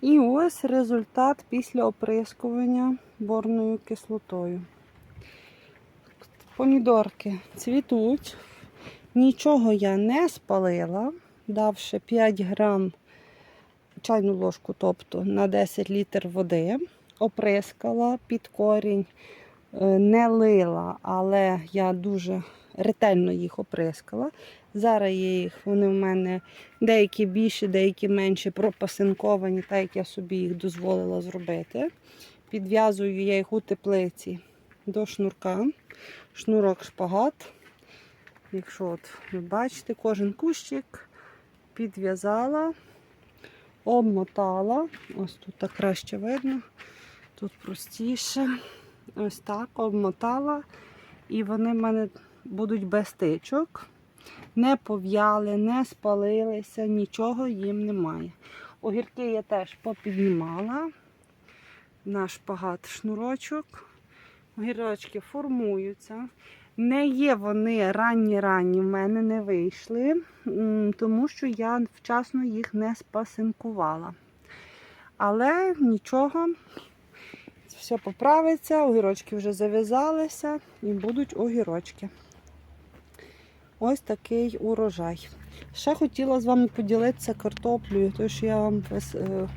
І ось результат після оприскування борною кислотою. Помідорки цвітуть. Нічого я не спалила, давши 5 грам чайну ложку, тобто на 10 літр води, оприскала під корінь, е, не лила, але я дуже ретельно їх оприскала. Зараз є їх, вони в мене деякі більші, деякі менші пропасинковані, так як я собі їх дозволила зробити. Підв'язую я їх у теплиці до шнурка. Шнурок шпагат. Якщо от ви бачите, кожен кущик підв'язала, обмотала. Ось тут так краще видно, тут простіше. Ось так обмотала. І вони в мене будуть без тичок. Не пов'яли, не спалилися, нічого їм немає. Огірки я теж попіднімала на шпагат шнурочок. Огірочки формуються. Не є вони ранні-ранні, в мене не вийшли, тому що я вчасно їх не спасинкувала. Але нічого, все поправиться, огірочки вже зав'язалися і будуть огірочки. Ось такий урожай. Ще хотіла з вами поділитися картоплею, тому що я вам е,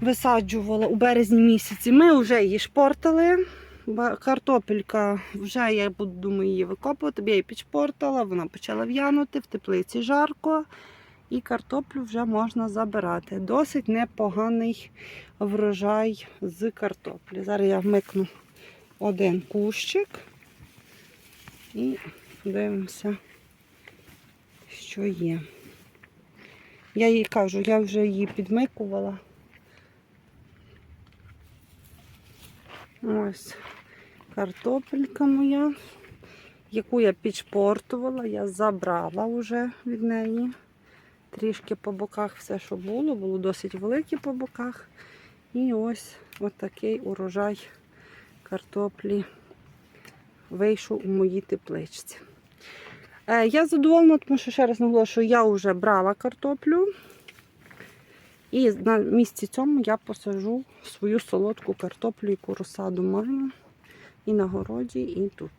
висаджувала у березні місяці. Ми вже її шпортали. Ба- Картопелька, вже я буду думаю, її викопувати, я її підшпортала, вона почала в'янути, в теплиці жарко. І картоплю вже можна забирати. Досить непоганий врожай з картоплі. Зараз я вмикну один кущик і дивимося, що є. Я їй кажу, я вже її підмикувала. Ось картопелька моя, яку я підшпортувала, я забрала вже від неї. Трішки по боках все, що було, було досить велике по боках. І ось отакий урожай картоплі вийшов у моїй тепличці. Е, Я задоволена, тому що ще раз наголошую, я вже брала картоплю. І на місці цьому я посажу свою солодку картоплю, яку розсаду можна і на городі, і тут.